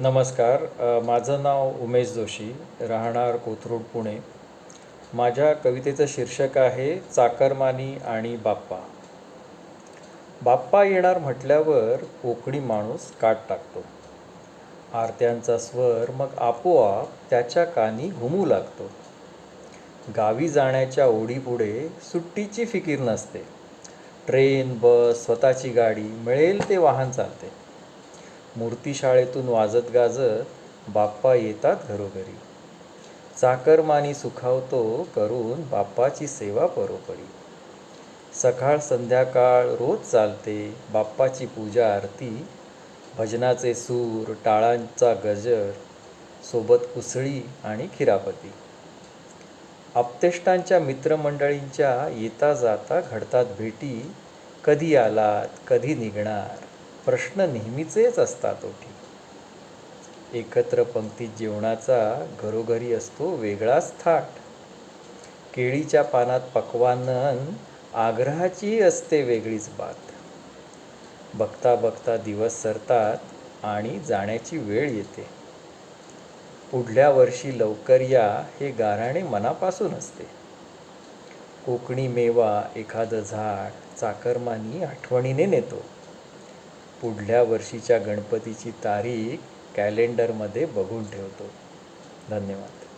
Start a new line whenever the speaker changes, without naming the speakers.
नमस्कार. माझं नाव उमेश जोशी राहणार कोथरूड पुणे. माझ्या कवितेचं शीर्षक आहे चाकरमानी आणि बाप्पा. बाप्पा येणार म्हटल्यावर कोकणी माणूस काट टाकतो. आरत्यांचा स्वर मग आपोआप त्याच्या कानी घुमू लागतो. गावी जाण्याच्या ओढीपुढे सुट्टीची फिकीर नसते. ट्रेन बस स्वतःची गाडी मिळेल ते वाहन चालते. मूर्तीशाळेतून वाजत गाजत बाप्पा येतात घरोघरी. चाकरमानी सुखावतो करून बाप्पाची सेवा परोपरी. सकाळ संध्याकाळ रोज चालते बाप्पाची पूजा आरती. भजनाचे सूर टाळांचा गजर सोबत उसळी आणि खिरापती. आप्तेष्टांच्या मित्रमंडळींच्या येता जाता घडतात भेटी. कधी आलात कधी निघणार? प्रश्न नेहमीचेच असतात ओठी एकत्र पंक्तीत जेवणाचा घरोघरी असतो वेगळाच थाट. केळीच्या पानात पक्वानन आग्रहाची असते वेगळीच बात. बघता बघता दिवस सरतात आणि जाण्याची वेळ येते. पुढल्या वर्षी लवकर या हे गाराणे मनापासून असते. कोकणी मेवा एखादं झाड चाकरमानी आठवणीने नेतो. पुढल्या वर्षीच्या गणपतीची तारीख कॅलेंडरमध्ये बघून ठेवतो. धन्यवाद.